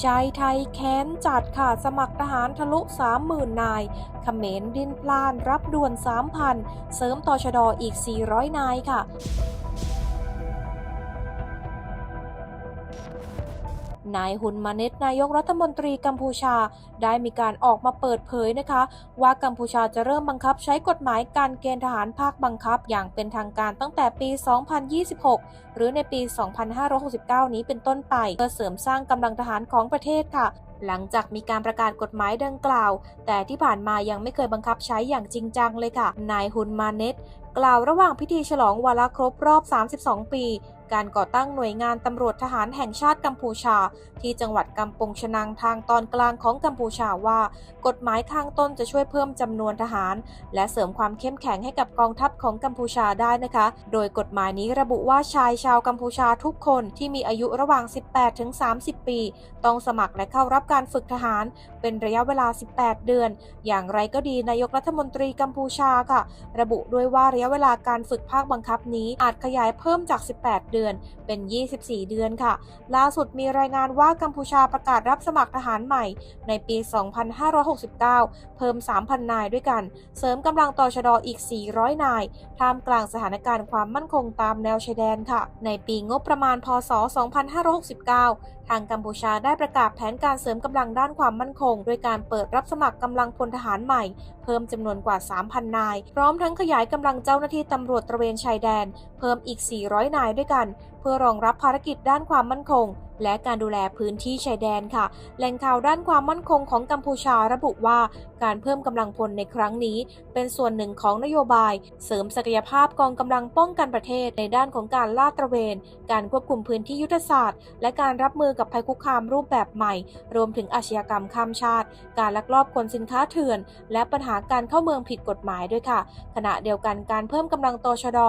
ชายไทยแค้นจัดค่ะสมัครทหารทะลุ 30,000 นายเขมรดินพลานรับด่วน 3,000 เสริมต่อชดอีก 400 นายค่ะ นายฮุนมาเน็ตนายกรัฐมนตรีกัมพูชา ได้มีการออกมาเปิดเผยนะคะ ว่ากัมพูชาจะเริ่มบังคับใช้กฎหมายการเกณฑ์ทหารภาคบังคับอย่างเป็นทางการตั้งแต่ปี 2026 หรือในปี 2569 นี้เป็นต้นไป เพื่อเสริมสร้างกำลังทหารของประเทศค่ะหลังจากมีการประกาศกฎหมายดังกล่าว แต่ที่ผ่านมายังไม่เคยบังคับใช้อย่างจริงจังเลยค่ะ นายฮุนมาเน็ต กล่าวระหว่างพิธีฉลองวาระครบรอบ 32 ปี การก่อตั้งหน่วยงานตำรวจทหารแห่งชาติกัมพูชา ที่จังหวัดกัมปงชนังทางตอนกลางของกัมพูชาว่า กฎหมายข้างต้นจะช่วยเพิ่มจำนวนทหาร และเสริมความเข้มแข็งให้กับกองทัพของกัมพูชาได้นะคะ โดยกฎหมายนี้ระบุว่าชายชาวกัมพูชาทุกคนที่มีอายุระหว่าง 18 ถึง 30 ปี ต้องสมัครและเข้ารับการฝึกทหาร เป็นระยะเวลา 18 เดือน อย่างไรก็ดีนายกรัฐมนตรีกัมพูชาค่ะ ระบุด้วยว่าระยะเวลาการฝึกภาคบังคับนี้อาจขยายเพิ่มจาก 18 เดือน เป็น 24 เดือนค่ะ ล่าสุดมีรายงานว่ากัมพูชาประกาศรับสมัครทหารใหม่ ในปี 2569 เพิ่ม 3,000 นายด้วยกัน เสริมกำลังต่อชดอีก 400 นาย ท่ามกลางสถานการณ์ความมั่นคงตามแนวชายแดนค่ะ ในปีงบประมาณ พศ 2569ทางกัมพูชาได้ประกาศแผนการเสริมกำลังด้านความมั่นคง โดยการเปิดรับสมัครกำลังพลทหารใหม่ เพิ่มจำนวนกว่า 3,000 นาย พร้อมทั้งขยายกำลังเจ้า้าหน้าที่ตำรวจตระเวนชายแดน เพิ่มอีก 400 นายด้วยกันเพื่อรองรับภารกิจด้านความมั่นคง และการดูแลพื้นที่ชายแดนค่ะ แหล่งข่าวด้านความมั่นคงของกัมพูชาระบุว่า การเพิ่มกำลังพลในครั้งนี้ เป็นส่วนหนึ่งของนโยบาย เสริมศักยภาพกองกำลังป้องกันประเทศในด้านของการลาดตระเวน การควบคุมพื้นที่ยุทธศาสตร์ และการรับมือกับภัยคุกคามรูปแบบใหม่ รวมถึงอาชญากรรมข้ามชาติ การลักลอบขนสินค้าเถื่อน และปัญหาการเข้าเมืองผิดกฎหมายด้วยค่ะ ขณะเดียวกันการเพิ่มกำลังตชด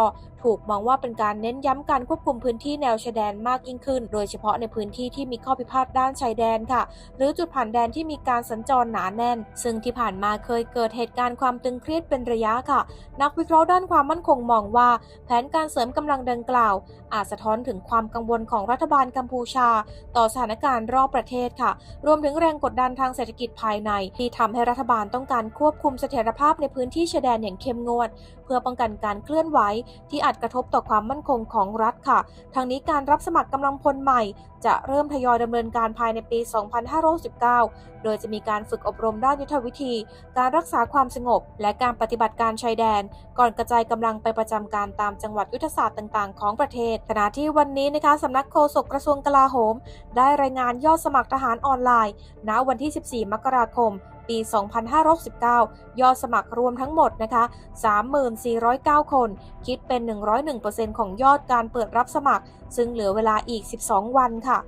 ถูกมองว่าเป็นการเน้นย้ำการควบคุมพื้นที่แนวชายแดนมากยิ่งขึ้น โดยเฉพาะในพื้นที่ที่มีข้อพิพาทด้านชายแดนค่ะ หรือจุดผ่านแดนที่มีการสัญจรหนาแน่น ซึ่งที่ผ่านมาเคยเกิดเหตุการณ์ความตึงเครียดเป็นระยะค่ะ นักวิเคราะห์ด้านความมั่นคงมองว่า แผนการเสริมกำลังดังกล่าว อาจสะท้อนถึงความกังวลของรัฐบาลกัมพูชา ต่อสถานการณ์รอบประเทศค่ะ รวมถึงแรงกดดันทางเศรษฐกิจภายใน ที่ทำให้รัฐบาลต้องการควบคุมเสถียรภาพในพื้นที่ชายแดนอย่างเข้มงวด เพื่อป้องกันการเคลื่อนไหวที่อาจกระทบต่อความมั่นคงของรัฐค่ะทางนี้การรับสมัครกำลังพลใหม่ จะเริ่มทยอยดำเนินการภายในปี 2519 โดยจะมีการฝึกอบรมด้านยุทธวิธี การรักษาความสงบ และการปฏิบัติการชายแดน ก่อนกระจายกำลังไปประจำการตามจังหวัดยุทธศาสตร์ต่างๆ ของประเทศขณะที่วันนี้นะคะสำนักโฆษกกระทรวงกลาโหม ได้รายงานยอดสมัครทหารออนไลน์ ณวันที่ 14 มกราคม ปี 2569 ยอดสมัครรวมทั้งหมดนะคะ 3409 คน คิดเป็น 101%ของยอดการเปิดรับสมัคร ซึ่งเหลือเวลาอีก 12 วันค่ะ